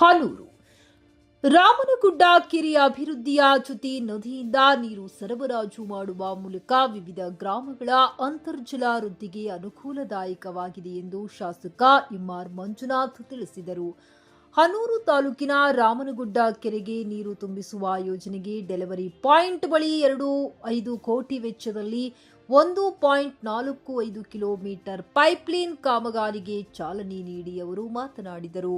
ಹಾಲೂರು. ರಾಮನಗುಡ್ಡ ಕೆರೆಯ ಅಭಿವೃದ್ಧಿಯ ಜೊತೆ ನದಿಯಿಂದ ನೀರು ಸರಬರಾಜು ಮಾಡುವ ಮೂಲಕ ವಿವಿಧ ಗ್ರಾಮಗಳ ಅಂತರ್ಜಲ ವೃದ್ಧಿಗೆ ಅನುಕೂಲದಾಯಕವಾಗಿದೆ ಎಂದು ಶಾಸಕ ಎಂಆರ್ ಮಂಜುನಾಥ್ ತಿಳಿಸಿದರು. ಹನೂರು ತಾಲೂಕಿನ ರಾಮನಗುಡ್ಡ ಕೆರೆಗೆ ನೀರು ತುಂಬಿಸುವ ಯೋಜನೆಗೆ ಡೆಲಿವರಿ ಪಾಯಿಂಟ್ ಬಳಿ ಎರಡು ಐದು ಕೋಟಿ ವೆಚ್ಚದಲ್ಲಿ ಒಂದು ಪಾಯಿಂಟ್ ನಾಲ್ಕು ಐದು ಕಿಲೋಮೀಟರ್ ಪೈಪ್ಲೈನ್ ಕಾಮಗಾರಿಗೆ ಚಾಲನೆ ನೀಡಿ ಅವರು ಮಾತನಾಡಿದರು.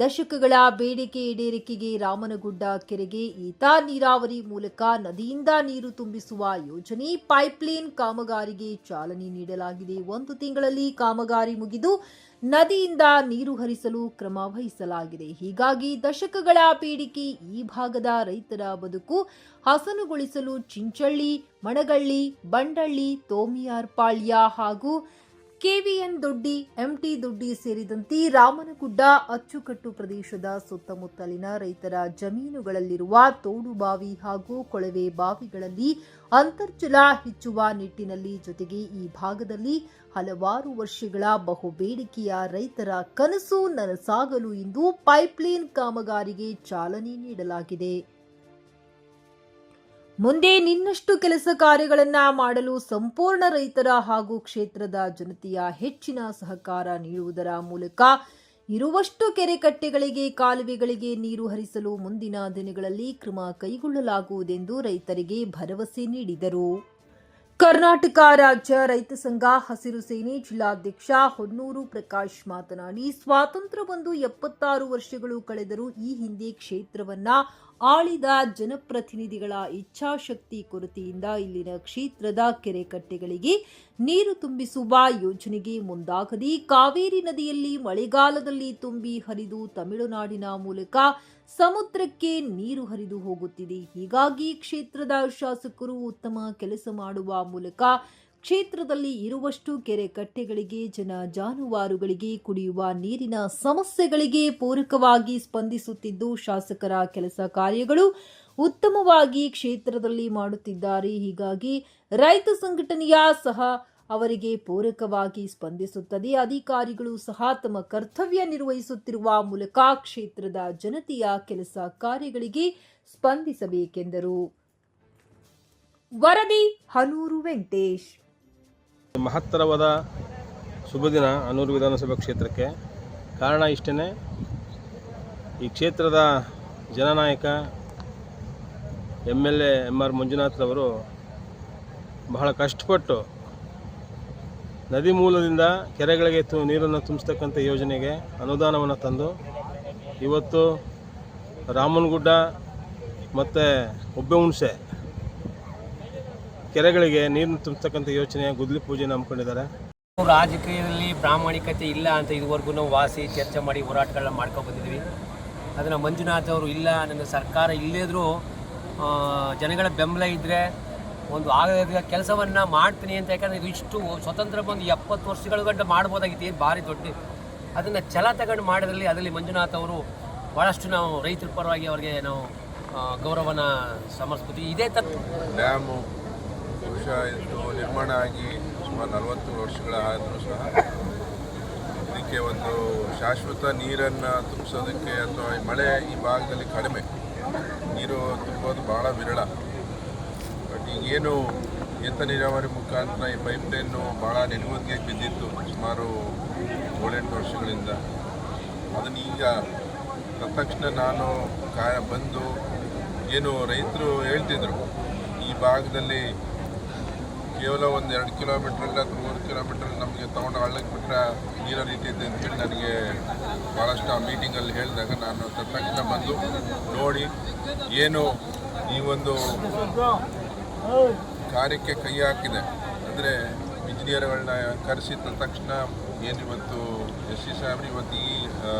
ದಶಕಗಳ ಬೇಡಿಕೆ ಈಡೇರಿಕೆಗೆ ರಾಮನಗುಡ್ಡ ಕೆರೆಗೆ ಈತ ನೀರಾವರಿ ಮೂಲಕ ನದಿಯಿಂದ ನೀರು ತುಂಬಿಸುವ ಯೋಜನೆ ಪೈಪ್ಲೈನ್ ಕಾಮಗಾರಿಗೆ ಚಾಲನೆ ನೀಡಲಾಗಿದೆ. ಒಂದು ತಿಂಗಳಲ್ಲಿ ಕಾಮಗಾರಿ ಮುಗಿದು ನದಿಯಿಂದ ನೀರು ಹರಿಸಲು ಕ್ರಮ ವಹಿಸಲಾಗಿದೆ. ಹೀಗಾಗಿ ದಶಕಗಳ ಬೇಡಿಕೆ ಈ ಭಾಗದ ರೈತರ ಬದುಕು ಹಸನುಗೊಳಿಸಲು ಚಿಂಚಳ್ಳಿ, ಮಣಗಳ್ಳಿ, ಬಂಡಳ್ಳಿ, ತೋಮಿಯಾರ್ಪಾಳ್ಯ ಹಾಗೂ ಕೆವಿಎನ್ ದೊಡ್ಡಿ, ಎಂಟಿ ದೊಡ್ಡಿ ಸೇರಿದಂತೆ ರಾಮನಗುಡ್ಡ ಅಚ್ಚುಕಟ್ಟು ಪ್ರದೇಶದ ಸುತ್ತಮುತ್ತಲಿನ ರೈತರ ಜಮೀನುಗಳಲ್ಲಿರುವ ತೋಡುಬಾವಿ ಹಾಗೂ ಕೊಳವೆ ಬಾವಿಗಳಲ್ಲಿ ಅಂತರ್ಜಲ ಹೆಚ್ಚುವ ನಿಟ್ಟಿನಲ್ಲಿ ಜೊತೆಗೆ ಈ ಭಾಗದಲ್ಲಿ ಹಲವಾರು ವರ್ಷಗಳ ಬಹು ಬೇಡಿಕೆಯ ರೈತರ ಕನಸು ನನಸಾಗಲು ಇಂದು ಪೈಪ್ಲೈನ್ ಕಾಮಗಾರಿಗೆ ಚಾಲನೆ ನೀಡಲಾಗಿದೆ. ಮುಂದೆ ನಿನ್ನಷ್ಟು ಕೆಲಸ ಕಾರ್ಯಗಳನ್ನು ಮಾಡಲು ಸಂಪೂರ್ಣ ರೈತರ ಹಾಗೂ ಕ್ಷೇತ್ರದ ಜನತೆಯ ಹೆಚ್ಚಿನ ಸಹಕಾರ ನೀಡುವುದರ ಮೂಲಕ ಇರುವಷ್ಟು ಕೆರೆಕಟ್ಟೆಗಳಿಗೆ ಕಾಲುವೆಗಳಿಗೆ ನೀರು ಹರಿಸಲು ಮುಂದಿನ ದಿನಗಳಲ್ಲಿ ಕ್ರಮ ಕೈಗೊಳ್ಳಲಾಗುವುದೆಂದು ರೈತರಿಗೆ ಭರವಸೆ ನೀಡಿದರು. ಕರ್ನಾಟಕ ರಾಜ್ಯ ರೈತ ಸಂಘ ಹಸಿರು ಸೇನೆ ಜಿಲ್ಲಾಧ್ಯಕ್ಷ ಹೊನ್ನೂರು ಪ್ರಕಾಶ್ ಮಾತನಾಡಿ, ಸ್ವಾತಂತ್ರ್ಯ ಬಂದು ಎಪ್ಪತ್ತಾರು ವರ್ಷಗಳು ಕಳೆದರೂ ಈ ಹಿಂದೆ ಕ್ಷೇತ್ರವನ್ನ ಆಳಿದ ಜನಪ್ರತಿನಿಧಿಗಳ ಇಚ್ಛಾಶಕ್ತಿ ಕೊರತೆಯಿಂದ ಇಲ್ಲಿನ ಕ್ಷೇತ್ರದ ಕೆರೆ ಕಟ್ಟೆಗಳಿಗೆ ನೀರು ತುಂಬಿಸುವ ಯೋಜನೆಗೆ ಮುಂದಾಗದೆ ಕಾವೇರಿ ನದಿಯಲ್ಲಿ ಮಳೆಗಾಲದಲ್ಲಿ ತುಂಬಿ ಹರಿದು ತಮಿಳುನಾಡಿನ ಮೂಲಕ ಸಮುದ್ರಕ್ಕೆ ನೀರು ಹರಿದು ಹೋಗುತ್ತಿದೆ. ಹೀಗಾಗಿ ಕ್ಷೇತ್ರದ ಶಾಸಕರು ಉತ್ತಮ ಕೆಲಸ ಮಾಡುವ ಮೂಲಕ ಕ್ಷೇತ್ರದಲ್ಲಿ ಇರುವಷ್ಟು ಕೆರೆ ಕಟ್ಟೆಗಳಿಗೆ, ಜನ ಜಾನುವಾರುಗಳಿಗೆ ಕುಡಿಯುವ ನೀರಿನ ಸಮಸ್ಯೆಗಳಿಗೆ ಪೂರಕವಾಗಿ ಸ್ಪಂದಿಸುತ್ತಿದ್ದು ಶಾಸಕರ ಕೆಲಸ ಕಾರ್ಯಗಳು ಉತ್ತಮವಾಗಿ ಕ್ಷೇತ್ರದಲ್ಲಿ ಮಾಡುತ್ತಿದ್ದಾರೆ. ಹೀಗಾಗಿ ರೈತ ಸಂಘಟನೆಯ ಸಹ ಅವರಿಗೆ ಪೂರಕವಾಗಿ ಸ್ಪಂದಿಸುತ್ತದೆ. ಅಧಿಕಾರಿಗಳು ಸಹ ತಮ್ಮ ಕರ್ತವ್ಯ ನಿರ್ವಹಿಸುತ್ತಿರುವ ಮೂಲಕ ಕ್ಷೇತ್ರದ ಜನತೆಯ ಕೆಲಸ ಕಾರ್ಯಗಳಿಗೆ ಸ್ಪಂದಿಸಬೇಕೆಂದರು. ವರದಿ ಹನೂರು ವೆಂಕಟೇಶ್. ಮಹತ್ತರವಾದ ಶುಭದಿನ ಅನೂರು ವಿಧಾನಸಭಾ ಕ್ಷೇತ್ರಕ್ಕೆ. ಕಾರಣ ಇಷ್ಟೇ ಈ ಕ್ಷೇತ್ರದ ಜನನಾಯಕ M L A M R ಮಂಜುನಾಥ್ರವರು ಬಹಳ ಕಷ್ಟಪಟ್ಟು ನದಿ ಮೂಲದಿಂದ ಕೆರೆಗಳಿಗೆ ತು, ನೀರನ್ನು ತುಂಬಿಸ್ತಕ್ಕಂಥ ಯೋಜನೆಗೆ ಅನುದಾನವನ್ನು ತಂದು, ಇವತ್ತು ರಾಮನಗುಡ್ಡ ಮತ್ತು ಹುಬ್ಬೆ ಹುಣಸೆ ಕೆರೆಗಳಿಗೆ ನೀರನ್ನು ತುಂಬಿಸ್ತಕ್ಕಂಥ ಯೋಚನೆ ಗುದ್ಲಿ ಪೂಜೆನ ಹಮ್ಮಿಕೊಂಡಿದ್ದಾರೆ. ರಾಜಕೀಯದಲ್ಲಿ ಪ್ರಾಮಾಣಿಕತೆ ಇಲ್ಲ ಅಂತ ಇದುವರೆಗೂ ನಾವು ವಾಸಿ ಚರ್ಚೆ ಮಾಡಿ ಹೋರಾಟಗಳನ್ನ ಮಾಡ್ಕೊಂಡು ಬಂದಿದ್ದೀವಿ ಅದನ್ನು ಮಂಜುನಾಥ್ ಅವರು ಇಲ್ಲ ನನ್ನ ಸರ್ಕಾರ ಇಲ್ಲದಿದ್ರೂ ಜನಗಳ ಬೆಂಬಲ ಇದ್ದರೆ ಒಂದು ಆಗ ಕೆಲಸವನ್ನು ಮಾಡ್ತೀನಿ ಅಂತ ಯಾಕಂದರೆ ಇದು ಇಷ್ಟು ಸ್ವತಂತ್ರ ಬಂದು ಎಪ್ಪತ್ತು ವರ್ಷಗಳ ಗಂಟ ಮಾಡ್ಬೋದಾಗಿತ್ತು. ಏನು ಭಾರಿ ದೊಡ್ಡ ಅದನ್ನು ಛಲ ತಗೊಂಡು ಮಾಡೋದ್ರಲ್ಲಿ ಅದರಲ್ಲಿ ಮಂಜುನಾಥ್ ಅವರು ಭಾಳಷ್ಟು ನಾವು ರೈತರ ಪರವಾಗಿ ಅವರಿಗೆ ನಾವು ಗೌರವನ ಸಮರ್ಸ್ಕೊತೀವಿ. ಇದೇ ತರ ಡ್ಯಾಮು ಬಹುಶಃ ಇದು ನಿರ್ಮಾಣ ಆಗಿ ಸುಮಾರು ನಲವತ್ತು ವರ್ಷಗಳಾದರೂ ಸಹ ಇದಕ್ಕೆ ಒಂದು ಶಾಶ್ವತ ನೀರನ್ನು ತುಂಬಿಸೋದಕ್ಕೆ ಅಥವಾ ಈ ಮಳೆ ಈ ಭಾಗದಲ್ಲಿ ಕಡಿಮೆ ನೀರು ತುಂಬೋದು ಭಾಳ ವಿರಳ. ಬಟ್ ಈಗೇನು ಏತ ನೀರಾವರಿ ಮುಖಾಂತರ ಈ ಪೈಪ್ ಲೈನು ಭಾಳ ನೆನಗುದಿಗೆ ಬಿದ್ದಿತ್ತು ಸುಮಾರು ಏಳೆಂಟು ವರ್ಷಗಳಿಂದ. ಅದನ್ನ ಈಗ ತಕ್ಷಣ ನಾನು ಕಾ ಬಂದು ಏನು ರೈತರು ಹೇಳ್ತಿದ್ರು, ಈ ಭಾಗದಲ್ಲಿ ಕೇವಲ ಒಂದು ಎರಡು ಕಿಲೋಮೀಟರ್ ಅಥವಾ ಮೂರು ಕಿಲೋಮೀಟರ್ ನಮಗೆ ತೊಗೊಂಡು ಹಳ್ಳಕ್ಕೆ ಬಿಟ್ಟರೆ ಇದೆ ಅಂತ ಹೇಳಿದ ನನಗೆ ಭಾಳಷ್ಟು ಆ ಮೀಟಿಂಗಲ್ಲಿ ಹೇಳಿದಾಗ ನಾನು ತಕ್ಷಣ ಬಂದು ನೋಡಿ ಏನು ಈ ಒಂದು ಕಾರ್ಯಕ್ಕೆ ಕೈ ಹಾಕಿದೆ. ಅಂದರೆ ಇಂಜಿನಿಯರ್ಗಳನ್ನ ಕರೆಸಿದ ತಕ್ಷಣ ಏನು ಇವತ್ತು ಎಸ್ ಸಿ ಸಾಹೇಬ್ರು ಇವತ್ತು ಈ ಆ,